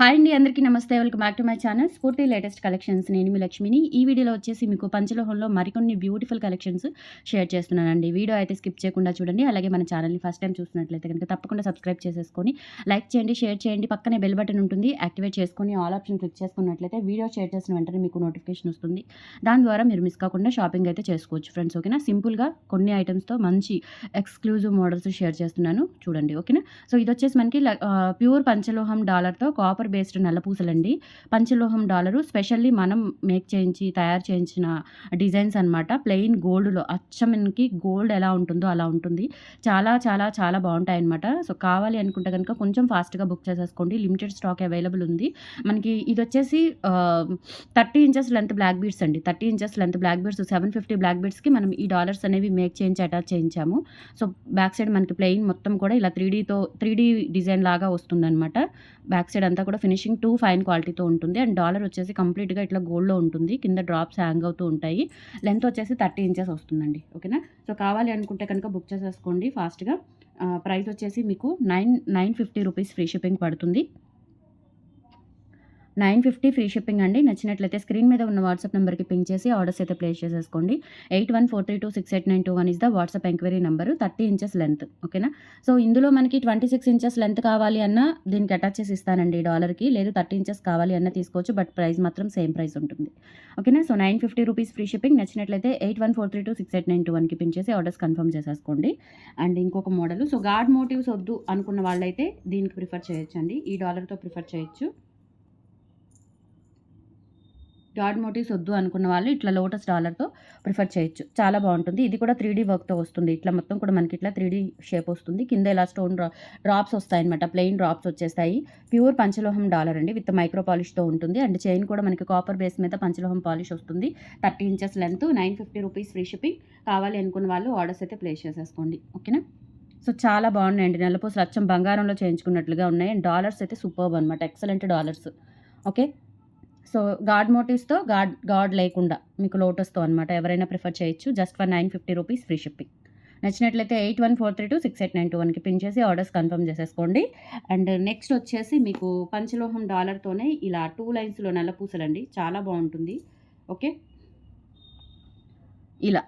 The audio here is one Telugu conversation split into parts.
హాయ్ అండి అందరికీ నమస్తే. Welcome back to my channel. Spoorthi latest collections. నేను మీ లక్ష్మిని. ఈ వీడియోలో వచ్చేసి మీకు పంచలోహంలో మరికొన్ని బ్యూటిఫుల్ కలెక్షన్స్ షేర్ చేస్తున్నానండి. వీడియో అయితే స్కిప్ చేయకుండా చూడండి. అలాగే మన ఛానల్ని ఫస్ట్ టైం చూసినట్లయితే కనుక తప్పకుండా సబ్స్క్రైబ్ చేసేసుకొని లైక్ చేయండి షేర్ చేయండి. పక్కనే బెల్ బటన్ ఉంటుంది. యాక్టివేట్ చేసుకొని ఆల్ ఆప్షన్ క్లిక్ చేసుకున్నట్లయితే వీడియో షేర్ చేసిన వెంటనే మీకు నోటిఫికేషన్ వస్తుంది. దాని ద్వారా మీరు మిస్ కాకుండా షాపింగ్ అయితే చేసుకోవచ్చు ఫ్రెండ్స్ ఓకేనా? సింపుల్గా కొన్ని ఐటమ్స్తో మంచి ఎక్స్క్లూజివ్ మోడల్స్ షేర్ చేస్తున్నాను. చూడండి ఓకేనా? సో ఇది వచ్చేసి మనకి ప్యూర్ పంచలోహం డాలర్తో కాపర్ బేస్డ్ నల్లపూసలండి. పంచలోహం డాలరు స్పెషల్లీ మనం మేక్ చేయించి తయారు చేయించిన డిజైన్స్ అనమాట ప్లెయిన్ గోల్డ్లో అచ్చమనికి గోల్డ్ ఎలా ఉంటుందో అలా ఉంటుంది. చాలా చాలా చాలా బాగుంటాయి అనమాట సో కావాలి అనుకుంటే కనుక కొంచెం ఫాస్ట్గా బుక్ చేసేసుకోండి. లిమిటెడ్ స్టాక్ అవైలబుల్ ఉంది. మనకి ఇది వచ్చేసి thirty inches length black beads అండి. Thirty inches length black beads seven fifty black బీడ్స్కి మనం ఈ డాలర్స్ అనేవి మేక్ చేయించి అటాచ్ చేయించాము. సో బ్యాక్ సైడ్ మనకి ప్లెయిన్ మొత్తం కూడా ఇలా త్రీ డీతో త్రీ డీ డిజైన్ లాగా వస్తుందన్నమాట. బ్యాక్ సైడ్ అంతా కూడా ఫినిషింగ్ టూ ఫైన్ క్వాలిటీతో ఉంటుంది. అండ్ డాలర్ వచ్చేసి కంప్లీట్గా ఇట్లా గోల్డ్లో ఉంటుంది. కింద డ్రాప్స్ హ్యాంగ్ అవుతూ ఉంటాయి. లెంత్ వచ్చేసి థర్టీ ఇంచెస్ వస్తుందండి. ఓకేనా సో కావాలి అనుకుంటే కనుక బుక్ చేసేసుకోండి ఫాస్ట్గా ప్రైస్ వచ్చేసి మీకు nine nine fifty rupees free shipping పడుతుంది. నైన్ ఫిఫ్టీ ఫ్రీ షిప్పింగ్ అండి. నచ్చినట్లయితే స్క్రీన్ మీద ఉన్న వాట్సాప్ నెంబర్కి పింక్ చేసి ఆర్డర్స్ అయితే ప్లేస్ చేసేసుకోండి. Eight one four three two six eight nine two one is the WhatsApp enquiry number thirty inches length ఓకేనా సో ఇందులో మనకి ట్వంటీ సిక్స్ ఇంచెస్ లెంత్ కావాలి అన్న దీనికి అటాచ్ చేసి ఇస్తానండి డాలర్కి లేదు థర్టీ ఇంచెస్ కావాలి అన్న తీసుకోవచ్చు బట్ ప్రైస్ మాత్రం సేమ్ ప్రైస్ ఉంటుంది. ఓకేనా so nine fifty rupees free shipping నచ్చినట్లయితే eight one four three two six eight nine two వన్కి పిన్ చేసి ఆర్డర్స్ కన్ఫర్మ్ చేసేసుకోండి. అండ్ ఇంకొక మోడల్ సో గాడ్ మోటివ్స్ వద్దు అనుకున్న వాళ్ళైతే దీనికి ప్రిఫర్ చేయొచ్చండి. ఈ డాలర్తో ప్రిఫర్ చేయొచ్చు. గాడ్ మోటివ్స్ వద్దు అనుకున్న వాళ్ళు ఇట్లా లోటస్ డాలర్తో ప్రిఫర్ చేయొచ్చు. చాలా బాగుంటుంది. ఇది కూడా త్రీ డీ వర్క్తో వస్తుంది. ఇట్లా మొత్తం కూడా మనకి ఇట్లా త్రీ డీ షేప్ వస్తుంది. కింద ఇలా స్టోన్ డ్రాప్స్ వస్తాయి అనమాట ప్లెయిన్ డ్రాప్స్ వచ్చేస్తాయి. ప్యూర్ పంచలోహం డాలర్ అండి. విత్ మైక్రో పాలిష్తో ఉంటుంది. అండ్ చైన్ కూడా మనకి కాపర్ బేస్ మీద పంచలోహం పాలిష్ వస్తుంది. Thirty inches length nine fifty rupees free shipping కావాలి అనుకున్న వాళ్ళు ఆర్డర్స్ అయితే ప్లేస్ చేసేసుకోండి. ఓకేనా? సో చాలా బాగున్నాయండి. నెలపూసలు అచ్చం బంగారంలో చేయించుకున్నట్లుగా ఉన్నాయి. అండ్ డాలర్స్ అయితే సూపర్బ్ అనమాట excellent dollars. Okay? So god మోటివ్స్తో god god లేకుండా మీకు లోటస్తో అనమాట ఎవరైనా ప్రిఫర్ చేయొచ్చు. Just for nine fifty rupees free shipping. నచ్చినట్లయితే eight one four three two six eight nine two వన్కి పిన్ చేసి ఆర్డర్స్ కన్ఫర్మ్ చేసేసుకోండి. అండ్ నెక్స్ట్ వచ్చేసి మీకు పంచలోహం డాలర్తోనే ఇలా టూ లైన్స్లో నల్లపూసలండి. చాలా బాగుంటుంది. ఓకే? ఇలా.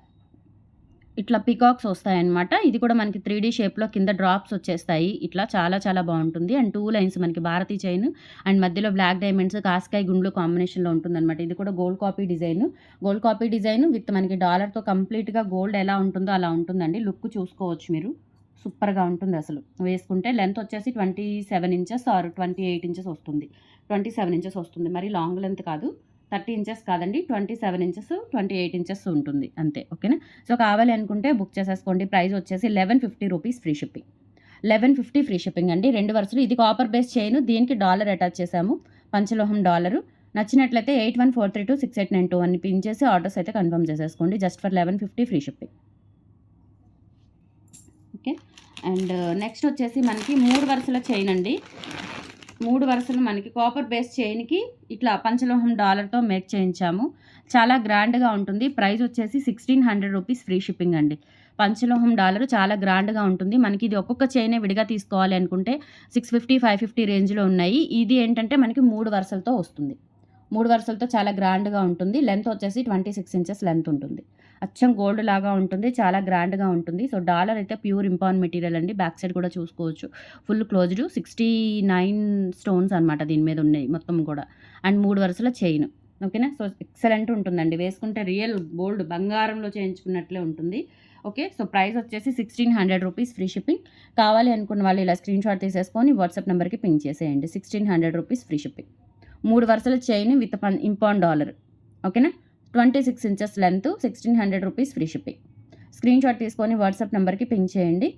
ఇట్లా పికాక్స్ వస్తాయన్నమాట. ఇది కూడా మనకి త్రీ డీ షేప్లో కింద డ్రాప్స్ వచ్చేస్తాయి. ఇట్లా చాలా చాలా బాగుంటుంది. అండ్ టూ లైన్స్ మనకి భారతీ చైన్ అండ్ మధ్యలో బ్లాక్ డైమండ్స్ కాస్కాయ్ గుండ్లు కాంబినేషన్లో ఉంటుందన్నమాట. ఇది కూడా gold copy design. Gold copy design with మనకి డాలర్తో కంప్లీట్గా గోల్డ్ ఎలా ఉంటుందో అలా ఉంటుందండి. లుక్ చూసుకోవచ్చు మీరు. సూపర్గా ఉంటుంది అసలు. వేసుకుంటే లెంత్ వచ్చేసి twenty seven inches or twenty eight inches వస్తుంది. ట్వంటీ సెవెన్ ఇంచెస్ వస్తుంది. మరి లాంగ్ లెంత్ కాదు. థర్టీ ఇంచెస్ కాదండి twenty seven inches twenty eight inches ఉంటుంది అంతే ఓకేనా? సో కావాలి అనుకుంటే బుక్ చేసేసుకోండి ప్రైస్ వచ్చేసి eleven fifty rupees free shipping. Eleven fifty free shipping అండి రెండు వరుసలు ఇది కాపర్ బేస్ చేయను దీనికి డాలర్ అటాచ్ చేసాము పంచలోహం డాలరు. నచ్చినట్లయితే eight one four three two six eight nine two అని పిన్ చేసి ఆర్డర్స్ అయితే కన్ఫర్మ్ చేసేసుకోండి just for eleven fifty free shipping. Okay? And next వచ్చేసి మనకి మూడు వరుసల చైన్ అండి మూడు వరుసలు మనకి కాపర్ బేస్ చైన్కి ఇట్లా పంచలోహం డాలర్తో మేక్ చేయించాము. చాలా గ్రాండ్గా ఉంటుంది. ప్రైస్ వచ్చేసి sixteen hundred rupees free shipping అండి. పంచలోహం డాలర్ చాలా గ్రాండ్గా ఉంటుంది. మనకి ఇది ఒక్కొక్క చైనే విడిగా తీసుకోవాలి అనుకుంటే సిక్స్ ఫిఫ్టీ ఫైవ్ ఫిఫ్టీ రేంజ్లో ఉన్నాయి. ఇది ఏంటంటే మనకి మూడు వరుసలతో వస్తుంది. మూడు వరుసలతో చాలా గ్రాండ్గా ఉంటుంది. లెంత్ వచ్చేసి ట్వంటీ సిక్స్ ఇంచెస్ లెంత్ ఉంటుంది. అచ్చం గోల్డ్ లాగా ఉంటుంది. చాలా గ్రాండ్గా ఉంటుంది. సో డాలర్ అయితే ప్యూర్ ఇంపాన్ మెటీరియల్ అండి. బ్యాక్ సైడ్ కూడా చూసుకోవచ్చు. Full closed sixty nine stones అనమాట దీని మీద ఉన్నాయి మొత్తం కూడా. అండ్ మూడు వరుసల చైన్. ఓకేనా? సో ఎక్సలెంట్ ఉంటుందండి. వేసుకుంటే రియల్ గోల్డ్ బంగారంలో చేయించుకున్నట్లే ఉంటుంది. ఓకే? సో ప్రైస్ వచ్చేసి sixteen hundred rupees free shipping. కావాలి అనుకున్న వాళ్ళు ఇలా స్క్రీన్ షాట్ తీసేసుకొని వాట్సాప్ నెంబర్కి పింక్ చేసేయండి. Sixteen hundred rupees free shipping. మూడు వరుసల చైన్ విత్ పన్ ఇంపాన్ డాలర్ ఓకేనా twenty six inches length sixteen hundred rupees free shipping screen shot తీసుకొని వాట్సాప్ నెంబర్కి పింక్ చేయండి.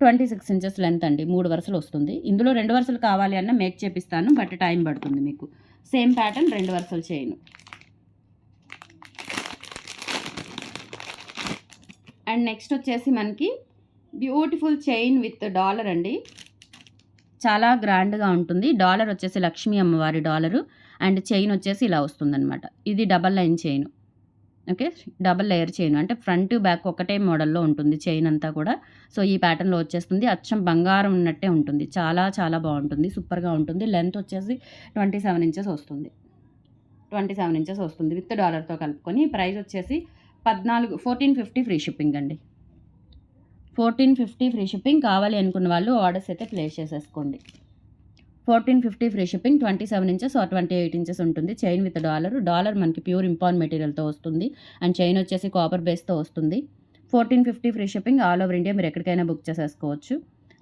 ట్వంటీ సిక్స్ ఇంచెస్ లెంత్ అండి మూడు వరుసలు వస్తుంది. ఇందులో రెండు వరుసలు కావాలి అన్న మేక్ చేపిస్తాను బట్ టైం పడుతుంది మీకు. సేమ్ ప్యాటర్న్ రెండు వరుసలు చేయను అండ్ నెక్స్ట్ వచ్చేసి మనకి బ్యూటిఫుల్ చైన్ విత్ డాలర్ అండి. చాలా గ్రాండ్గా ఉంటుంది. డాలర్ వచ్చేసి లక్ష్మీ అమ్మవారి డాలరు అండ్ చైన్ వచ్చేసి ఇలా వస్తుందన్నమాట. ఇది double line chain. Okay? Double layer chain. అంటే ఫ్రంట్ బ్యాక్ ఒకటే మోడల్లో ఉంటుంది చైన్ అంతా కూడా. సో ఈ ప్యాటర్న్లో వచ్చేస్తుంది. అచ్చం బంగారం ఉన్నట్టే ఉంటుంది. చాలా చాలా బాగుంటుంది. సూపర్గా ఉంటుంది. లెంత్ వచ్చేసి ట్వంటీ సెవెన్ ఇంచెస్ వస్తుంది. ట్వంటీ సెవెన్ ఇంచెస్ వస్తుంది. విత్ డాలర్తో కలుపుకొని ప్రైస్ వచ్చేసి పద్నాలుగు ఫోర్టీన్ ఫిఫ్టీ ఫ్రీ షిప్పింగ్ అండి. ఫోర్టీన్ ఫిఫ్టీ ఫ్రీ షిప్పింగ్ కావాలి అనుకున్న వాళ్ళు ఆర్డర్స్ అయితే ప్లేస్ చేసేసుకోండి. Fourteen fifty free shipping twenty seven inches or twenty eight inches ఉంటుంది. Chain with dollar. డాలర్ మనకి ప్యూర్ ఇంపాన్ మెటీరియల్తో వస్తుంది. అండ్ చైన్ వచ్చేసి కాపర్ బేస్తో వస్తుంది. Fourteen fifty free shipping all over India మీరు ఎక్కడికైనా బుక్ చేసేసుకోవచ్చు.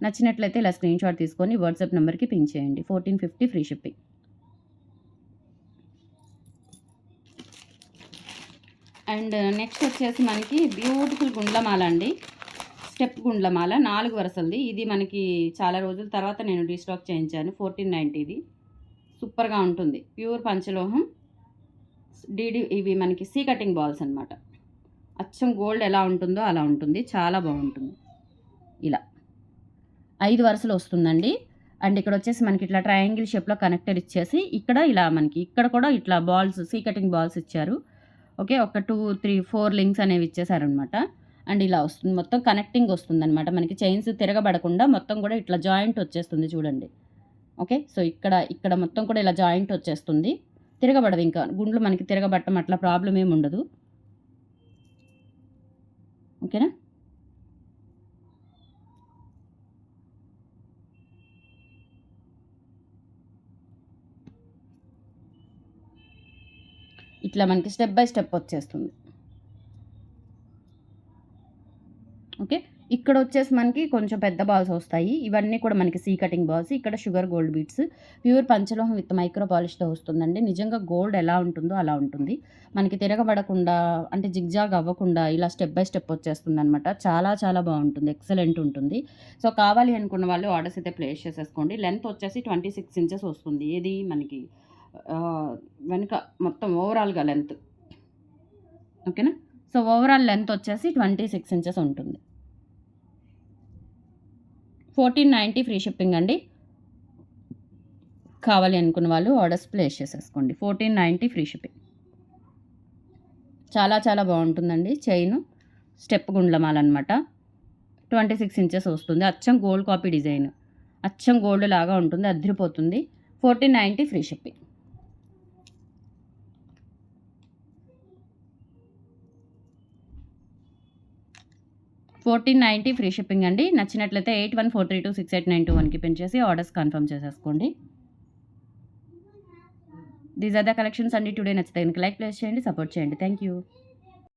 నచ్చినట్లయితే ఇలా స్క్రీన్ షాట్ తీసుకొని వాట్సాప్ నెంబర్కి పింక్ చేయండి. Fourteen fifty free shipping. And next వచ్చేసి మనకి బ్యూటిఫుల్ గుండ్లమాల అండి. స్టెప్ గుండ్లమాల నాలుగు వరుసలది. ఇది మనకి చాలా రోజుల తర్వాత నేను రీస్టాక్ చేయించాను. ఫోర్టీన్ నైంటీది సూపర్గా ఉంటుంది. ప్యూర్ పంచలోహం. డీడీ ఇవి మనకి సీ కటింగ్ బాల్స్ అనమాట అచ్చం గోల్డ్ ఎలా ఉంటుందో అలా ఉంటుంది. చాలా బాగుంటుంది. ఇలా. ఐదు వరుసలు వస్తుందండి. అండ్ ఇక్కడ వచ్చేసి మనకి ఇట్లా ట్రయాంగిల్ షేప్లో కనెక్టర్ ఇచ్చేసి ఇక్కడ ఇలా మనకి ఇక్కడ కూడా ఇట్లా బాల్స్ సీ కటింగ్ బాల్స్ ఇచ్చారు. ఓకే. ఒక టూ త్రీ ఫోర్ లింక్స్ అనేవి ఇచ్చేసారనమాట అండ్ ఇలా వస్తుంది. మొత్తం కనెక్టింగ్ వస్తుంది అనమాట మనకి చైన్స్ తిరగబడకుండా మొత్తం కూడా ఇట్లా జాయింట్ వచ్చేస్తుంది చూడండి. ఓకే? సో ఇక్కడ ఇక్కడ మొత్తం కూడా ఇలా జాయింట్ వచ్చేస్తుంది. తిరగబడదు ఇంకా. గుండ్లు మనకి తిరగబట్టం అట్లా ప్రాబ్లం ఏమి ఉండదు. ఓకేనా? ఇట్లా మనకి స్టెప్ బై స్టెప్ వచ్చేస్తుంది. ఓకే? ఇక్కడ వచ్చేసి మనకి కొంచెం పెద్ద బాల్స్ వస్తాయి. ఇవన్నీ కూడా మనకి సీ కటింగ్ బాల్స్ ఇక్కడ షుగర్ గోల్డ్ బీట్స్ ప్యూర్ పంచలోహం విత్ మైక్రో పాలిష్తో వస్తుందండి. నిజంగా గోల్డ్ ఎలా ఉంటుందో అలా ఉంటుంది. మనకి తిరగబడకుండా అంటే జిగ్జాగ్ అవ్వకుండా ఇలా స్టెప్ బై స్టెప్ వచ్చేస్తుంది అనమాట చాలా చాలా బాగుంటుంది. ఎక్సలెంట్ ఉంటుంది. సో కావాలి అనుకున్న వాళ్ళు ఆర్డర్స్ అయితే ప్లేస్ చేసేసుకోండి. లెంత్ వచ్చేసి ట్వంటీ సిక్స్ ఇంచెస్ వస్తుంది. ఏది మనకి వెనుక మొత్తం ఓవరాల్గా లెంత్. ఓకేనా? సో ఓవరాల్ లెంత్ వచ్చేసి ట్వంటీ సిక్స్ ఇంచెస్ ఉంటుంది. ఫోర్టీన్ నైంటీ ఫ్రీ షిప్పింగ్ అండి. కావాలి అనుకున్న వాళ్ళు ఆర్డర్స్ ప్లేస్ చేసేసుకోండి. Fourteen ninety free shipping. చాలా చాలా బాగుంటుందండి చైన్. స్టెప్ గుండ్లమాల అనమాట ట్వంటీ సిక్స్ ఇంచెస్ వస్తుంది. అచ్చం గోల్డ్ కాపీ డిజైన్. అచ్చం గోల్డ్ లాగా ఉంటుంది. అదిరిపోతుంది. Fourteen ninety free shipping. Fourteen ninety free shipping అండి. నచ్చినట్లయితే eight one four three two six eight nine two వన్కి పెంచేసి ఆర్డర్స్ కన్ఫర్మ్ చేసేసుకోండి. దీస్ ఆర్ ద కలెక్షన్స్ అండి. టుడే నచ్చితే కనుక లైక్ ప్లేస్ చేయండి సపోర్ట్ చేయండి. Thank you